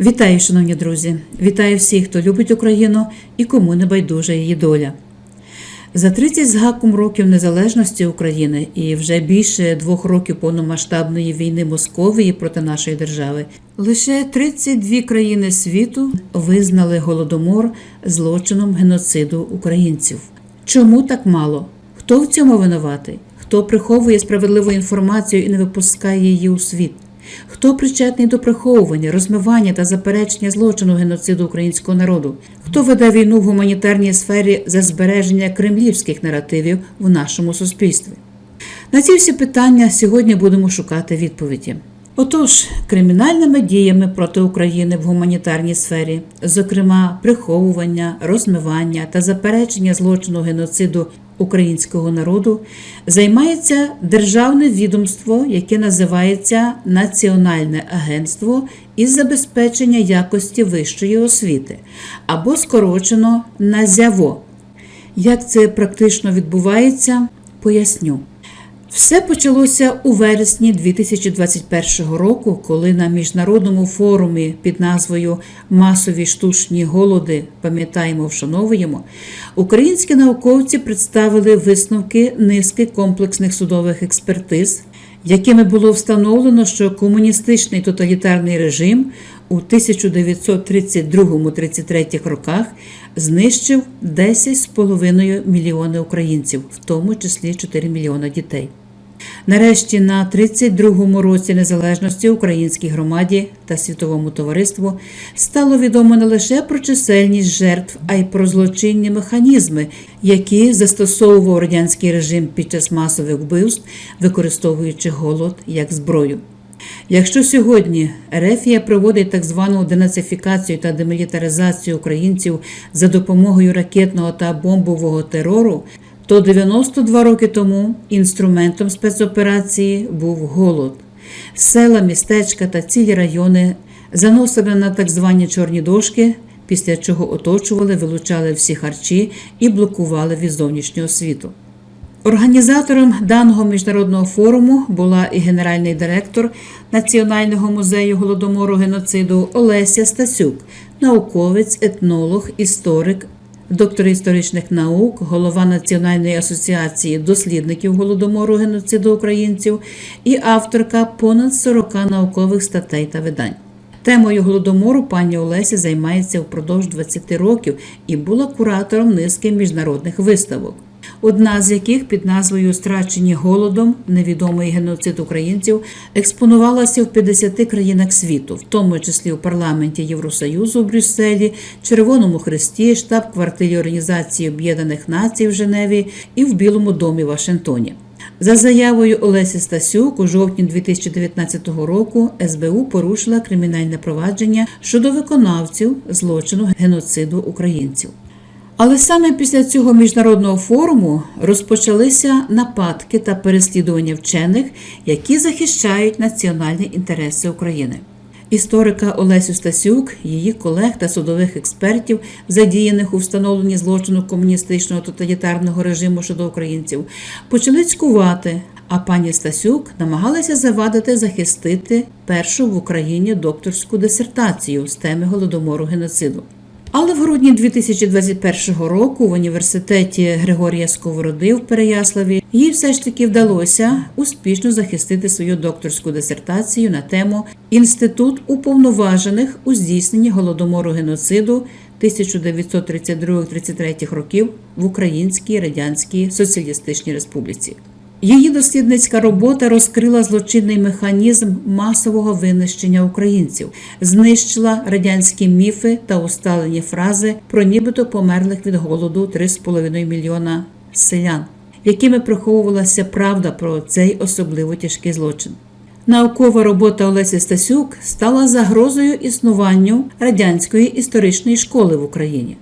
Вітаю, шановні друзі! Вітаю всіх, хто любить Україну і кому не байдужа її доля. За 30 з гаком років незалежності України і вже більше двох років повномасштабної війни Московії проти нашої держави лише 32 країни світу визнали голодомор злочином геноциду українців. Чому так мало? Хто в цьому винуватий? Хто приховує справедливу інформацію і не випускає її у світ? Хто причетний до приховування, розмивання та заперечення злочину геноциду українського народу? Хто веде війну в гуманітарній сфері за збереження кремлівських наративів в нашому суспільстві? На ці всі питання сьогодні будемо шукати відповіді. Отож, кримінальними діями проти України в гуманітарній сфері, зокрема приховування, розмивання та заперечення злочину геноциду українського народу, займається державне відомство, яке називається Національне агентство із забезпечення якості вищої освіти, або скорочено НАЗЯВО. Як це практично відбувається, поясню. Все почалося у вересні 2021 року, коли на міжнародному форумі під назвою Масові штучні голоди пам'ятаємо, вшановуємо, українські науковці представили висновки низки комплексних судових експертиз, якими було встановлено, що комуністичний тоталітарний режим у 1932-33 роках знищив 10,5 мільйони українців, в тому числі 4 мільйони дітей. Нарешті на 32-му році незалежності українській громаді та світовому товариству стало відомо не лише про чисельність жертв, а й про злочинні механізми, які застосовував радянський режим під час масових вбивств, використовуючи голод як зброю. Якщо сьогодні Ерефія проводить так звану денацифікацію та демілітаризацію українців за допомогою ракетного та бомбового терору, то 92 роки тому інструментом спецоперації був голод. Села, містечка та цілі райони заносили на так звані чорні дошки, після чого оточували, вилучали всі харчі і блокували від зовнішнього світу. Організатором даного міжнародного форуму була і генеральний директор Національного музею голодомору геноциду Олеся Стасюк, науковець, етнолог, історик, доктор історичних наук, голова Національної асоціації дослідників голодомору геноциду українців і авторка понад 40 наукових статей та видань. Темою голодомору пані Олеся займається впродовж 20 років і була куратором низки міжнародних виставок. Одна з яких під назвою Страчені голодом невідомий геноцид українців експонувалася в 50 країнах світу, в тому числі у парламенті Євросоюзу в Брюсселі, Червоному Хресті, штаб-квартирі Організації Об'єднаних Націй в Женеві і в Білому домі Вашингтоні. За заявою Олесі Стасюк, у жовтні 2019 року СБУ порушила кримінальне провадження щодо виконавців злочину геноциду українців. Але саме після цього міжнародного форуму розпочалися нападки та переслідування вчених, які захищають національні інтереси України. Історика Олесю Стасюк, її колег та судових експертів, задіяних у встановленні злочину комуністичного тоталітарного режиму щодо українців, почали цькувати. А пані Стасюк намагалася завадити захистити першу в Україні докторську дисертацію з теми голодомору геноциду. Але в грудні 2021 року в університеті Григорія Сковороди в Переяславі їй все ж таки вдалося успішно захистити свою докторську дисертацію на тему Інститут уповноважених у здійсненні голодомору геноциду 1932-33 років в Українській Радянській Соціалістичній Республіці. Її дослідницька робота розкрила злочинний механізм масового винищення українців, знищила радянські міфи та усталені фрази про нібито померлих від голоду 3,5 мільйона селян, якими приховувалася правда про цей особливо тяжкий злочин. Наукова робота Олесі Стасюк стала загрозою існуванню радянської історичної школи в Україні,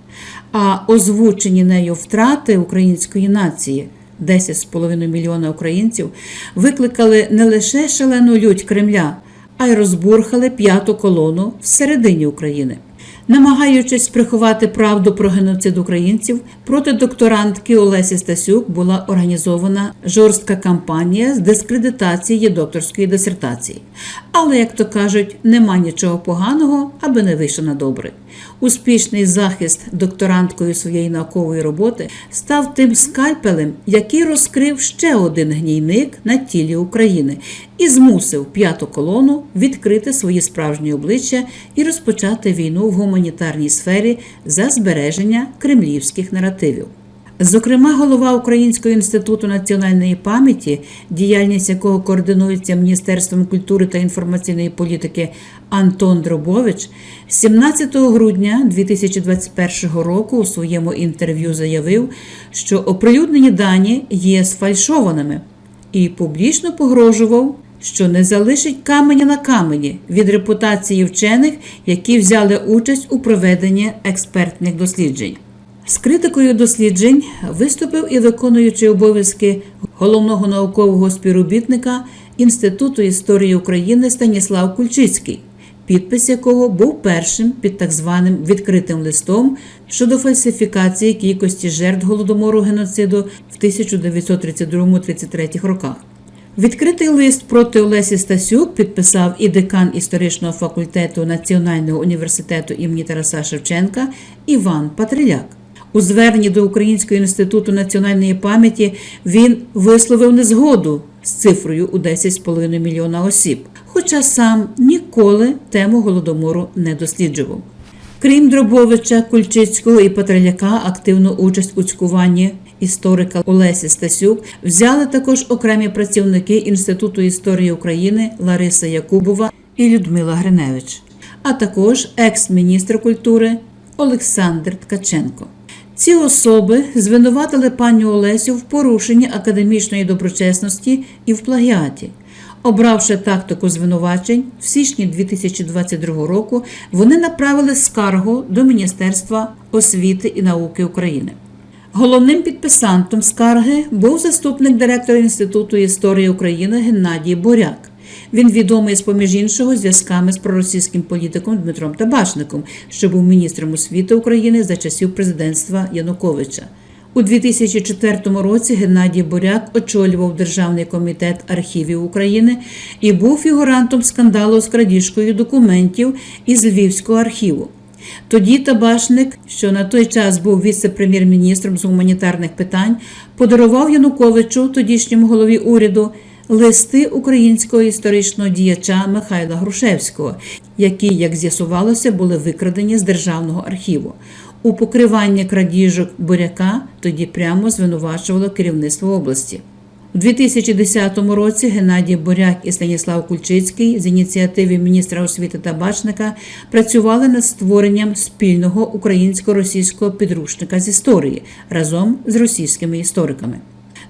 а озвучені нею втрати української нації 10,5 мільйона українців викликали не лише шалену лють Кремля, а й розбурхали п'яту колону всередині України. Намагаючись приховати правду про геноцид українців, проти докторантки Олесі Стасюк була організована жорстка кампанія з дискредитації докторської дисертації. Але, як то кажуть, нема нічого поганого, аби не вийшло на добре. Успішний захист докторанткою своєї наукової роботи став тим скальпелем, який розкрив ще один гнійник на тілі України і змусив п'яту колону відкрити свої справжні обличчя і розпочати війну в гуманітарній сфері за збереження кремлівських наративів. Зокрема, голова Українського інституту національної пам'яті, діяльність якого координується Міністерством культури та інформаційної політики Антон Дробович, 17 грудня 2021 року у своєму інтерв'ю заявив, що оприлюднені дані є сфальшованими і публічно погрожував. Що не залишить каменя на камені від репутації вчених, які взяли участь у проведенні експертних досліджень. З критикою досліджень виступив і виконуючий обов'язки головного наукового співробітника Інституту історії України Станіслав Кульчицький, підпис якого був першим під так званим відкритим листом щодо фальсифікації кількості жертв голодомору геноциду в 1932-33 роках. Відкритий лист проти Олесі Стасюк підписав і декан історичного факультету Національного університету імені Тараса Шевченка Іван Патриляк. У зверненні до Українського інституту національної пам'яті він висловив незгоду з цифрою у 10,5 мільйона осіб, хоча сам ніколи тему голодомору не досліджував. Крім Дробовича, Кульчицького і Патраляка, активну участь у цькуванні історика Олесі Стасюк взяли також окремі працівники Інституту історії України Лариса Якубова і Людмила Гриневич, а також екс-міністр культури Олександр Ткаченко. Ці особи звинуватили пані Олесю в порушенні академічної доброчесності і в плагіаті. Обравши тактику звинувачень, в січні 2022 року вони направили скаргу до Міністерства освіти і науки України. Головним підписантом скарги був заступник директора Інституту історії України Геннадій Боряк. Він відомий з поміж іншого зв'язками з проросійським політиком Дмитром Табашником, що був міністром освіти України за часів президентства Януковича. У 2004 році Геннадій Боряк очолював Державний комітет архівів України і був фігурантом скандалу з крадіжкою документів із Львівського архіву. Тоді Табашник, що на той час був віце-прем'єр-міністром з гуманітарних питань, подарував Януковичу, тодішньому голові уряду, листи українського історичного діяча Михайла Грушевського, які, як з'ясувалося, були викрадені з державного архіву. У покриванні крадіжок буряка тоді прямо звинувачувало керівництво області. У 2010 році Геннадій Боряк і Станіслав Кульчицький з ініціативи міністра освіти та бачника працювали над створенням спільного українсько-російського підручника з історії разом з російськими істориками.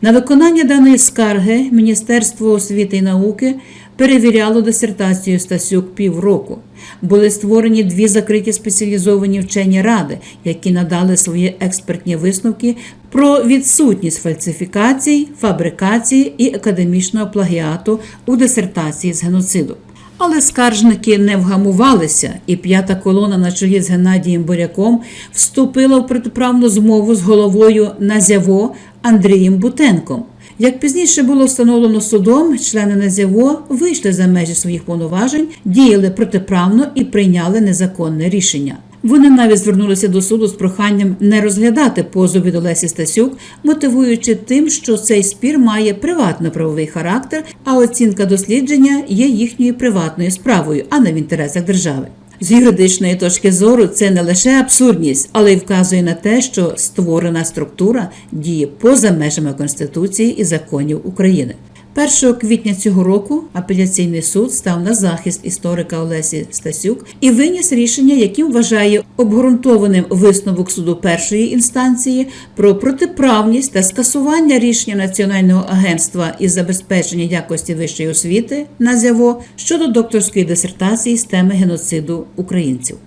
На виконання даної скарги Міністерство освіти і науки перевіряло дисертацію Стасюк півроку. Були створені дві закриті спеціалізовані вчені ради, які надали свої експертні висновки про відсутність фальсифікацій, фабрикації і академічного плагіату у дисертації з геноциду. Але скаржники не вгамувалися, і п'ята колона на чолі з Геннадієм Боряком вступила в протиправну змову з головою Назяво Андрієм Бутенком. Як пізніше було встановлено судом, члени Назяво вийшли за межі своїх повноважень, діяли протиправно і прийняли незаконне рішення. Вони навіть звернулися до суду з проханням не розглядати позов від Олесі Стасюк, мотивуючи тим, що цей спір має приватно-правовий характер, а оцінка дослідження є їхньою приватною справою, а не в інтересах держави. З юридичної точки зору це не лише абсурдність, але й вказує на те, що створена структура діє поза межами Конституції і законів України. 1 квітня цього року апеляційний суд став на захист історика Олесі Стасюк і виніс рішення, яким вважає обґрунтованим висновок суду першої інстанції про протиправність та скасування рішення Національного агентства із забезпечення якості вищої освіти НАЗЯВО щодо докторської дисертації з теми геноциду українців.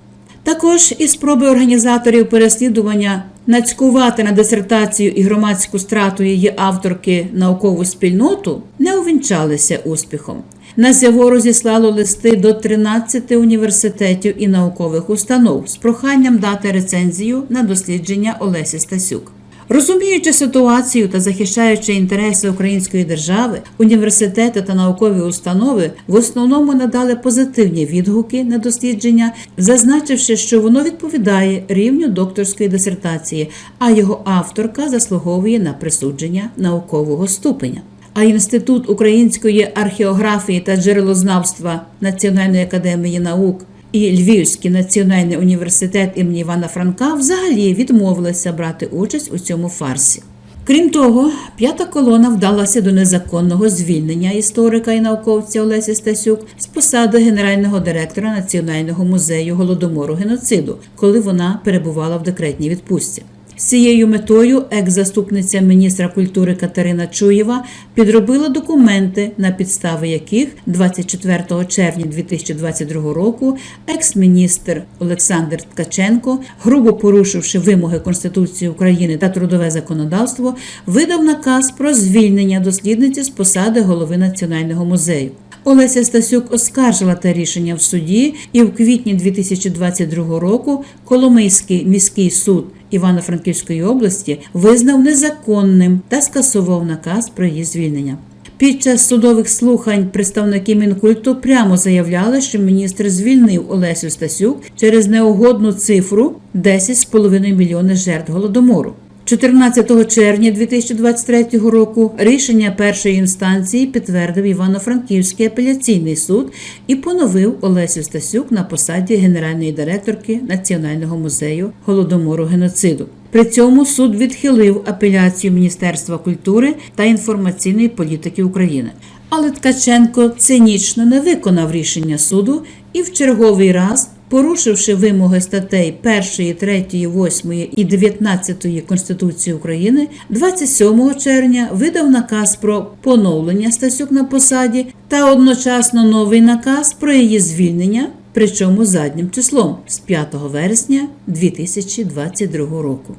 Також і спроби організаторів переслідування нацькувати на дисертацію і громадську страту її авторки наукову спільноту не увінчалися успіхом. НАЗЯВО розіслало листи до 13 університетів і наукових установ з проханням дати рецензію на дослідження Олесі Стасюк. Розуміючи ситуацію та захищаючи інтереси української держави, університети та наукові установи в основному надали позитивні відгуки на дослідження, зазначивши, що воно відповідає рівню докторської дисертації, а його авторка заслуговує на присудження наукового ступеня. А Інститут української археографії та джерелознавства Національної академії наук і Львівський національний університет імені Івана Франка взагалі відмовилися брати участь у цьому фарсі. Крім того, п'ята колона вдалася до незаконного звільнення історика і науковця Олесі Стасюк з посади генерального директора Національного музею голодомору геноциду, коли вона перебувала в декретній відпустці. Цією метою екс-заступниця міністра культури Катерина Чуєва підробила документи, на підстави яких 24 червня 2022 року екс-міністр Олександр Ткаченко, грубо порушивши вимоги Конституції України та трудове законодавство, видав наказ про звільнення дослідниці з посади голови національного музею. Олеся Стасюк оскаржила те рішення в суді, і в квітні 2022 року Коломийський міський суд Івано-Франківської області визнав незаконним та скасував наказ про її звільнення. Під час судових слухань представники Мінкульту прямо заявляли, що міністр звільнив Олесю Стасюк через неугодну цифру 10,5 мільйони жертв голодомору. 14 червня 2023 року рішення першої інстанції підтвердив Івано-Франківський апеляційний суд і поновив Олесю Стасюк на посаді генеральної директорки Національного музею голодомору геноциду. При цьому суд відхилив апеляцію Міністерства культури та інформаційної політики України. Але Ткаченко цинічно не виконав рішення суду і в черговий раз порушивши вимоги статей 1, 3, 8 і 19 Конституції України, 27 червня видав наказ про поновлення Стасюк на посаді та одночасно новий наказ про її звільнення, причому заднім числом з 5 вересня 2022 року.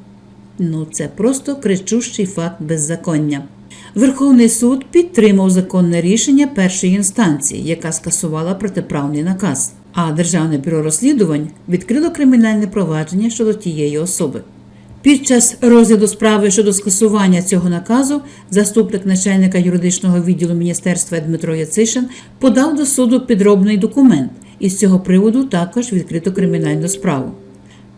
Ну, це просто кричущий факт беззаконня. Верховний суд підтримав законне рішення першої інстанції, яка скасувала протиправний наказ. А Державне бюро розслідувань відкрило кримінальне провадження щодо тієї особи. Під час розгляду справи щодо скасування цього наказу заступник начальника юридичного відділу міністерства Дмитро Яцишин подав до суду підробний документ, і з цього приводу також відкрито кримінальну справу.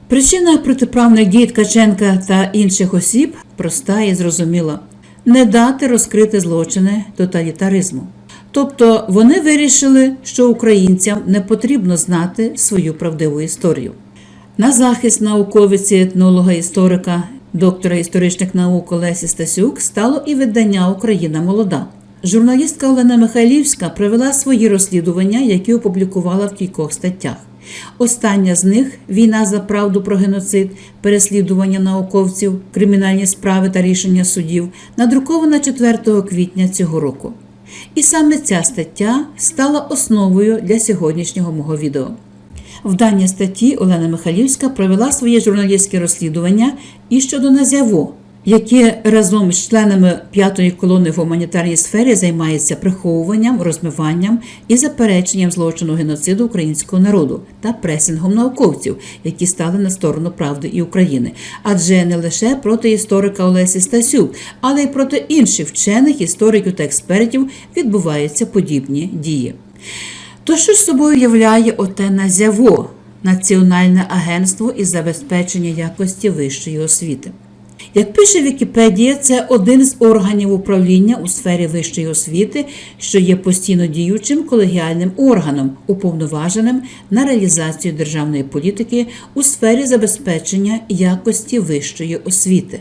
Причина протиправних дій Ткаченка та інших осіб проста і зрозуміла не дати розкрити злочини тоталітаризму. Тобто вони вирішили, що українцям не потрібно знати свою правдиву історію. На захист науковиці, етнолога, історика, доктора історичних наук Олесі Стасюк стало і видання Україна молода. Журналістка Олена Михайлівська провела свої розслідування, які опублікувала в кількох статтях. Остання з них війна за правду про геноцид, переслідування науковців, кримінальні справи та рішення судів, надрукована 4 квітня цього року. І саме ця стаття стала основою для сьогоднішнього мого відео. В даній статті Олена Михайлівська провела своє журналістське розслідування і щодо НАЗЯВО, яке разом з членами п'ятої колони в гуманітарній сфері займається приховуванням, розмиванням і запереченням злочину геноциду українського народу та пресингом науковців, які стали на сторону правди і України, адже не лише проти історика Олесі Стасюк, але й проти інших вчених істориків та експертів відбуваються подібні дії. То що ж собою являє оте НАЗЯВО – Національне агентство із забезпечення якості вищої освіти? Як пише Вікіпедія, це один з органів управління у сфері вищої освіти, що є постійно діючим колегіальним органом, уповноваженим на реалізацію державної політики у сфері забезпечення якості вищої освіти.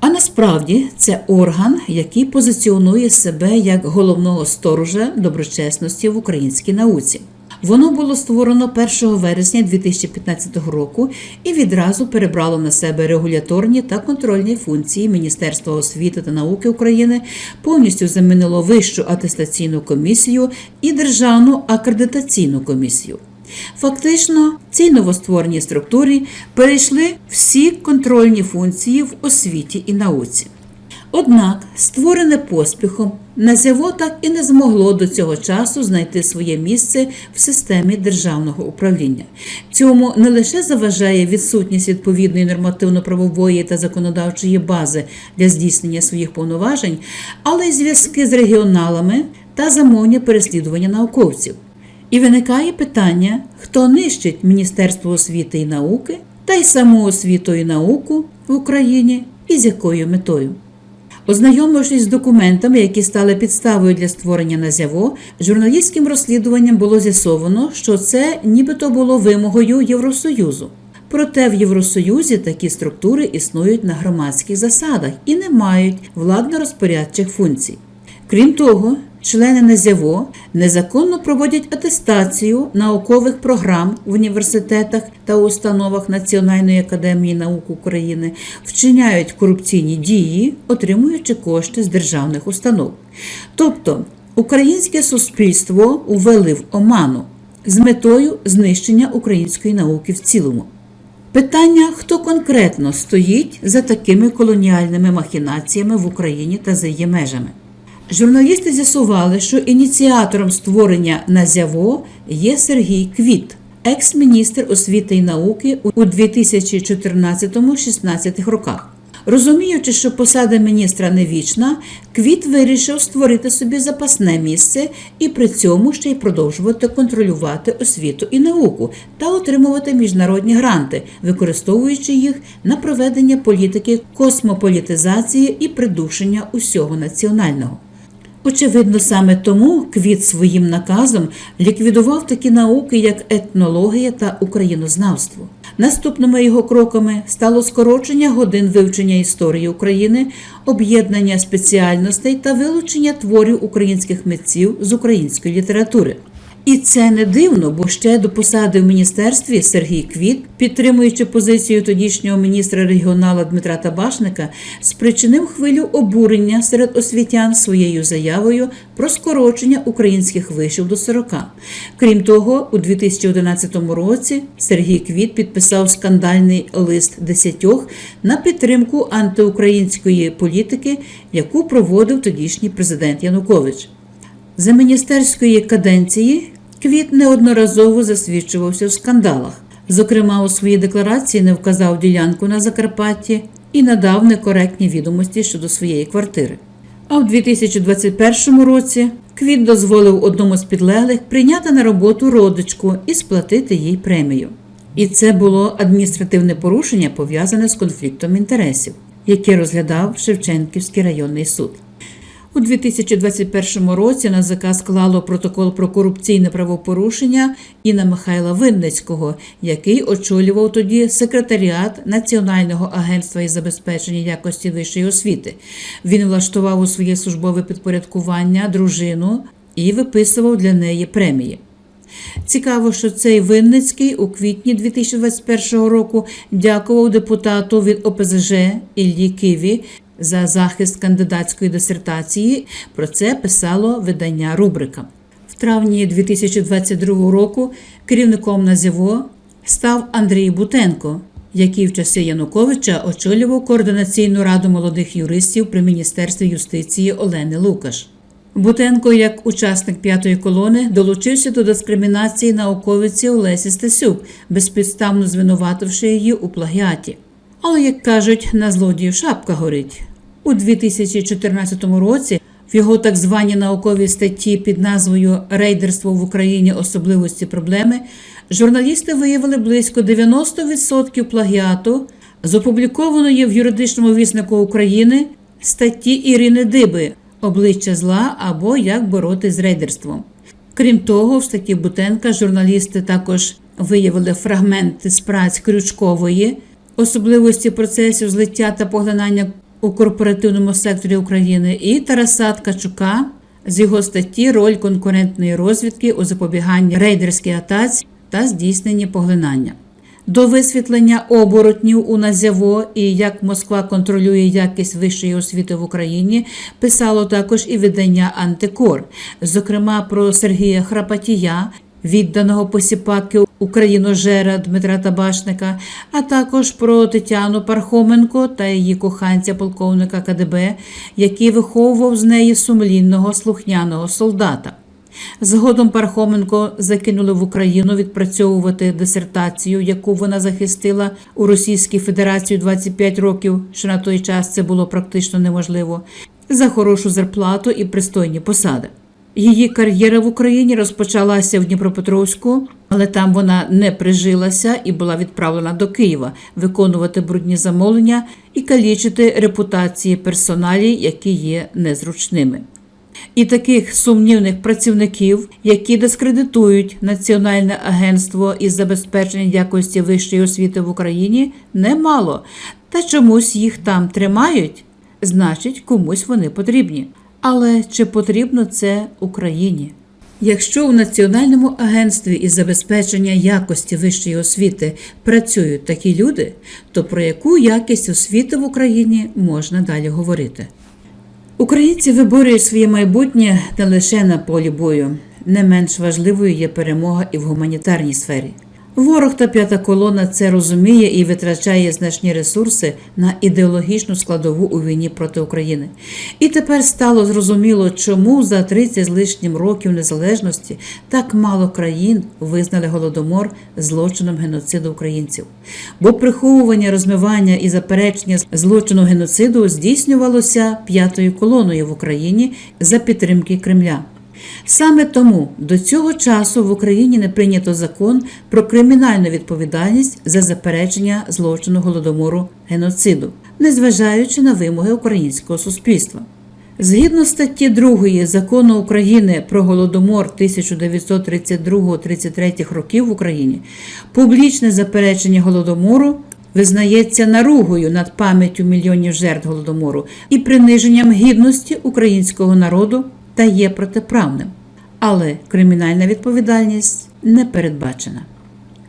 А насправді це орган, який позиціонує себе як головного сторожа доброчесності в українській науці. Воно було створено 1 вересня 2015 року і відразу перебрало на себе регуляторні та контрольні функції Міністерства освіти та науки України, повністю замінило Вищу атестаційну комісію і Державну акредитаційну комісію. Фактично, цій новоствореній структурі перейшли всі контрольні функції в освіті і науці. Однак, створене поспіхом, Назяво так і не змогло до цього часу знайти своє місце в системі державного управління. Цьому не лише заважає відсутність відповідної нормативно-правової та законодавчої бази для здійснення своїх повноважень, але й зв'язки з регіоналами та замовні переслідування науковців. І виникає питання, хто нищить Міністерство освіти і науки та й саму освіту і науку в Україні і з якою метою. Ознайомившись з документами, які стали підставою для створення назяво, журналістським розслідуванням було з'ясовано, що це нібито було вимогою Євросоюзу. Проте в Євросоюзі такі структури існують на громадських засадах і не мають владно-розпорядчих функцій. Крім того, члени НАЗЯВО незаконно проводять атестацію наукових програм в університетах та установах Національної академії наук України, вчиняють корупційні дії, отримуючи кошти з державних установ. Тобто українське суспільство увели в оману з метою знищення української науки в цілому. Питання, хто конкретно стоїть за такими колоніальними махінаціями в Україні та за її межами. Журналісти з'ясували, що ініціатором створення Назяво є Сергій Квіт, екс-міністр освіти і науки у 2014-16 роках. Розуміючи, що посада міністра не вічна, Квіт вирішив створити собі запасне місце і при цьому ще й продовжувати контролювати освіту і науку та отримувати міжнародні гранти, використовуючи їх на проведення політики космополітизації і придушення усього національного. Очевидно, саме тому Квіт своїм наказом ліквідував такі науки, як етнологія та українознавство. Наступними його кроками стало скорочення годин вивчення історії України, об'єднання спеціальностей та вилучення творів українських митців з української літератури. І це не дивно, бо ще до посади в міністерстві Сергій Квіт, підтримуючи позицію тодішнього міністра регіонала Дмитра Табашника, спричинив хвилю обурення серед освітян своєю заявою про скорочення українських вишів до 40. Крім того, у 2011 році Сергій Квіт підписав скандальний лист десятьох на підтримку антиукраїнської політики, яку проводив тодішній президент Янукович. За міністерської каденції Квіт неодноразово засвідчувався в скандалах. Зокрема, у своїй декларації не вказав ділянку на Закарпатті і надав некоректні відомості щодо своєї квартири. А в 2021 році Квіт дозволив одному з підлеглих прийняти на роботу родичку і сплатити їй премію. І це було адміністративне порушення, пов'язане з конфліктом інтересів, яке розглядав Шевченківський районний суд. У 2021 році НАЗК склало протокол про корупційне правопорушення Інна Михайла Винницького, який очолював тоді секретаріат Національного агентства із забезпечення якості вищої освіти. Він влаштував у своє службове підпорядкування дружину і виписував для неї премії. Цікаво, що цей Винницький у квітні 2021 року дякував депутату від ОПЗЖ Іллі Киві за захист кандидатської дисертації. Про це писало видання Рубрика. В травні 2022 року керівником НАЗЯВО став Андрій Бутенко, який в часи Януковича очолював координаційну раду молодих юристів при міністерстві юстиції Олени Лукаш. Бутенко, як учасник п'ятої колони, долучився до дискримінації науковиці Олесі Стасюк, безпідставно звинувативши її у плагіаті. Але, як кажуть, на злодію шапка горить. У 2014 році в його так званій науковій статті під назвою Рейдерство в Україні особливості проблеми журналісти виявили близько 90% плагіату з опублікованої в юридичному віснику України статті Ірини Диби Обличчя зла або Як боротись з рейдерством. Крім того, в статті Бутенка журналісти також виявили фрагменти з праць Крючкової, особливості процесів злиття та поглинання у корпоративному секторі України, і Тараса Ткачука з його статті Роль конкурентної розвідки у запобіганні рейдерській атаці та здійсненні поглинання. До висвітлення оборотнів у Назяво і як Москва контролює якість вищої освіти в Україні, писало також і видання Антикор, зокрема про Сергія Храпатія відданого посіпаки україножера Дмитра Табашника, а також про Тетяну Пархоменко та її коханця полковника КДБ, який виховував з неї сумлінного слухняного солдата. Згодом Пархоменко закинули в Україну відпрацьовувати дисертацію, яку вона захистила у Російській Федерації 25 років, що на той час це було практично неможливо, за хорошу зарплату і пристойні посади. Її кар'єра в Україні розпочалася в Дніпропетровську, але там вона не прижилася і була відправлена до Києва виконувати брудні замовлення і калічити репутації персоналі, які є незручними. І таких сумнівних працівників, які дискредитують Національне агентство із забезпечення якості вищої освіти в Україні, немало, та чомусь їх там тримають, значить, комусь вони потрібні. Але чи потрібно це Україні? Якщо у Національному агентстві із забезпечення якості вищої освіти працюють такі люди, то про яку якість освіти в Україні можна далі говорити? Українці виборюють своє майбутнє не лише на полі бою. Не менш важливою є перемога і в гуманітарній сфері. Ворог та п'ята колона це розуміє і витрачає значні ресурси на ідеологічну складову у війні проти України. І тепер стало зрозуміло, чому за 30 з лишнім років незалежності так мало країн визнали голодомор злочином геноциду українців. Бо приховування, розмивання і заперечення злочину геноциду здійснювалося п'ятою колоною в Україні за підтримки Кремля. Саме тому до цього часу в Україні не прийнято закон про кримінальну відповідальність за заперечення злочину голодомору геноциду, незважаючи на вимоги українського суспільства. Згідно статті 2 закону України про голодомор 1932-33 років в Україні, публічне заперечення голодомору визнається наругою над пам'яттю мільйонів жертв голодомору і приниженням гідності українського народу та є протиправним, але кримінальна відповідальність не передбачена.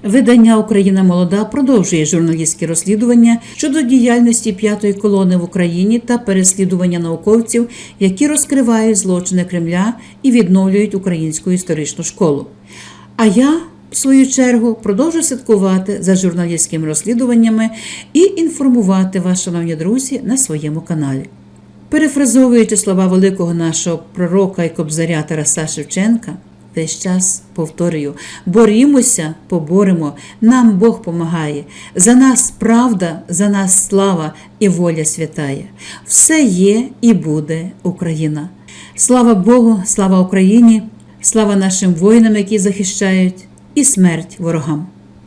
Видання Україна молода продовжує журналістські розслідування щодо діяльності п'ятої колони в Україні та переслідування науковців, які розкривають злочини Кремля і відновлюють українську історичну школу. А я, в свою чергу, продовжу слідкувати за журналістськими розслідуваннями і інформувати вас, шановні друзі, на своєму каналі. Перефразовуючи слова великого нашого пророка і кобзаря Тараса Шевченка, весь час повторюю: борімося, поборемо, нам Бог помагає. За нас правда, за нас слава і воля святає. Все є і буде Україна. Слава Богу, слава Україні, слава нашим воїнам, які захищають, і смерть ворогам.